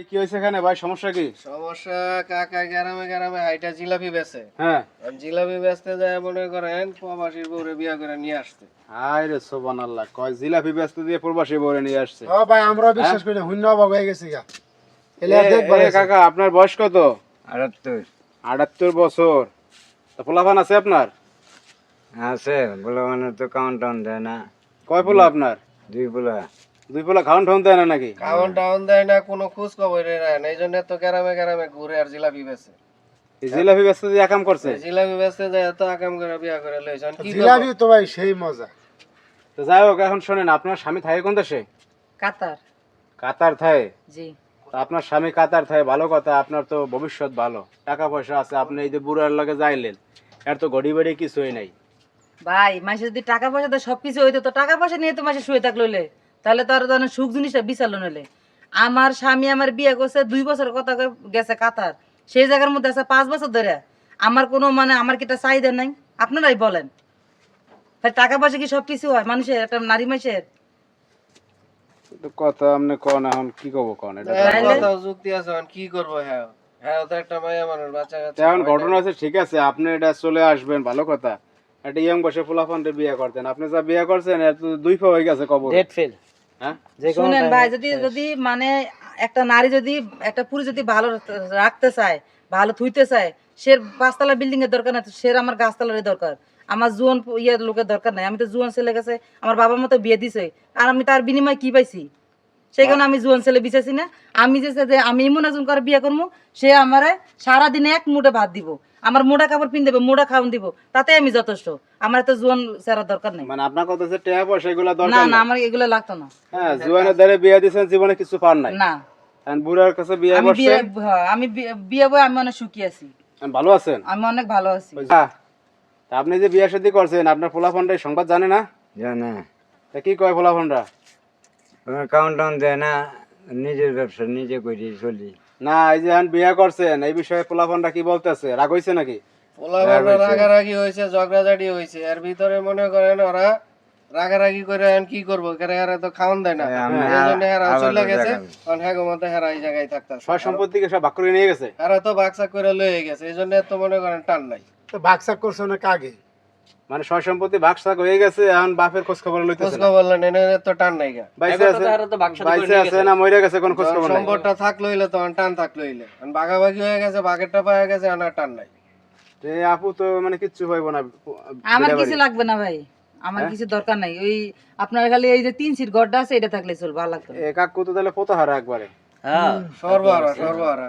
কি হয়েছে এখানে? ভাই সমস্যা কি? সমস্যা কাকা গ্রামে গ্রামে হাইটা জিলাপি বেচে। হ্যাঁ। জিলাপি বেচতে যায় মনে করেন প্রবাসীর বউরে বিয়া করে নিয়ে আসতে হায় রে সোবান আল্লাহ কয় জিলাপি ব্যস্ত দিয়ে প্রবাসী বরে নিয়ে আসছে? ও ভাই আমরা বিশ্বাস করি না অভাব হয়ে গেছি গা। এলে আর এ, দেখবার এ, আছে। কাকা আপনার বয়স কত? আটাত্তর। আটাত্তর বছর। তা পোলাপান আছে আপনার? আছে বলে মানে তো কাউন্ট টাউন দেয় না। কয় পোলা আপনার? দুই পোলা। দুই পোলা খাওয়ান ঠাউন দেয় না নাকি? খাওয়ান টাউন দেয় না কোনো খোঁজ খবর না। এই জন্য তো গ্রামে গ্রামে ঘুরে আর জিলাপি বেচে। জিলাপি ব্যস্ত দিয়ে একাম করছে? জিলাপি বেচতে যায় তো আকাম করে বিয়া করে লইছেন কি জিলাপি তো ভাই সেই মজা। তো যাই হোক এখন শোনেন আপনার স্বামী থাকে কোন দেশে? কাতার। কাতার থাকে জি। আপনার স্বামী কাতার থাকে ভালো কথা আপনার তো ভবিষ্যৎ ভালো। টাকা পয়সা আছে আপনি এই যে বুড়ার লগে যাইলেন এর তো গড়ি বাড়ি কিছুই নাই। ভাই মাসে যদি টাকা পয়সা তো সবকিছু হইতো তো টাকা পয়সা নিয়ে তো মাসে শুয়ে থাকল। তাহলে তো আর ধরেন সুখ জিনিসটা বিচারলো নইলে। আমার স্বামী আমার বিয়ে করছে দুই বছর কথা গেছে কাতার। সেই জায়গার মধ্যে আছে পাঁচ বছর ধরে। আমার কোনো মানে আমার কি একটা চাহিদা নাই? আপনারাই বলেন। তাই টাকা পয়সা কি সবকিছু হয়? মানুষের একটা নারী মানুষের? কথা আপনি কন এখন কি কব কন? এটা যুক্তি আছে এখন কি করব হ্যাঁ? হ্যাঁ তো একটা মায়া মানুষ বাচ্চা কাচ্চা। এখন ঘটনা আছে ঠিক আছে আপনি এটা চলে আসবেন ভালো কথা। একটা ইয়ং বসে ফুলাফান্ডে বিয়ে করতেন। আপনি যা বিয়ে করছেন দুই ফা হয়ে গেছে কবর। হ্যাঁ শুনেন ভাই যদি যদি মানে একটা নারী যদি একটা পুরুষ যদি ভালো রাখতে চায় ভালো থুইতে চায় সে পাঁচতলা বিল্ডিং এর দরকার না সে আমার গাছতলার দরকার। আমার জুয়ান ইয়ের লোকের দরকার নাই। আমি তো জুয়ান ছেলে গেছে আমার বাবার মতো বিয়ে দিছে। আর আমি তার বিনিময়ে কি পাইছি? সেই কারণে আমি জুয়ান ছেলে বিচাইছি না। আমি যে যে আমি এমন একজন করে বিয়ে করব সে আমারে সারাদিনে এক মুঠে ভাত দিব। আমার মোটা কাপড় পিন দেবে মোটা খাওয়ান দিব। তাতে আমি যথেষ্ট। আমার তো জুয়ান সেরার দরকার নেই। মানে আপনার কথা হচ্ছে টাকা পয়সা এগুলো দরকার না নাই। আমার এগুলো লাগতো না। হ্যাঁ জুয়ানের দ্বারে বিয়ে দিয়েছেন জীবনে কিছু পান নাই। না। এখন বুড়ার কাছে বিয়ে আমি বিয়ে হ্যাঁ, আমি বিয়ে- বিয়ে বই আমি অনেক সুখী আছি। ভালো আছেন? আমি অনেক ভালো আছি। হ্যাঁ। তা আপনি যে বিয়ে শাদী করছেন আপনার ফুলাফান্ডে সংবাদ জানে না? জানে। তা কি কয় ফুলাফান্ডরা কাউন্ট টাউন দেয় না নিজের ব্যবসা নিজে করি চলি। না এই যে এখন বিয়ে করছেন এই বিষয়ে ফুলাফান্ডরা কি বলতেছে? রাগ হইছে নাকি? পোলাপানরা রাগারাগি হয়েছে ঝগড়াঝাটি হয়েছে এর ভিতরে মনে করেন ওরা রাগারাগি করে এখন কি করব? কেন এরা তো খাওয়ান দেয় না। এই জন্য এরা চলে গেছে। কারণ হ্যাঁ মতো হেরা এই জায়গায় থাকতেছে। সয় সম্পত্তিকে সব ভাগ করে নিয়ে গেছে? এরা তো বাক্সা করে লয়ে গেছে। এই জন্য তো মনে করেন টান নাই। তো বাক্সাক করছে অনেক আগে মানে সয় সম্পত্তি ভাগ শাক হয়ে গেছে এখন বাপের খোঁজ খবর খোঁজ না। খবর নেন তো টান নাই গা। বাইসে আছে বাইসে আছে না মরে গেছে কোন খোঁজ খবর নাই। সম্পদটা থাকল হইলে তখন টান থাকল হইলে এখন ভাগাভাগি হয়ে গেছে ভাগেরটা পাওয়া গেছে আর টান নাই। তো আপু তো মানে কিচ্ছু পাইবো না আমার কিছু লাগবে না ভাই। আমার কিছু দরকার নাই। ওই আপনার খালি এই যে তিন সিট গড়টা আছে এটা থাকলে চল ভালো লাগতো এ কাকু তো তাহলে পোতা হারা একবারে। সর্বহারা সর্বহারা।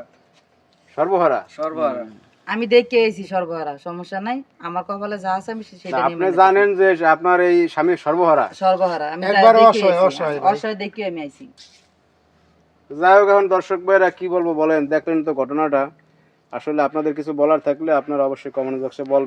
সর্বহারা? সর্বহারা। আমি দেখে এসেছি সর্বহারা সমস্যা নাই। আমার কপালে যা আছে আমি সেটা আপনি জানেন যে আপনার এই স্বামী সর্বহারা। সর্বহারা আমি একবার অসহায়, অসহায় অসহায় দেখে আমি আইছি। যাই হোক এখন দর্শক ভাইরা কি বলব বলেন? দেখলেন তো ঘটনাটা। আসলে আপনাদের কিছু বলার থাকলে আপনারা অবশ্যই কমেন্ট বক্সে বলবেন।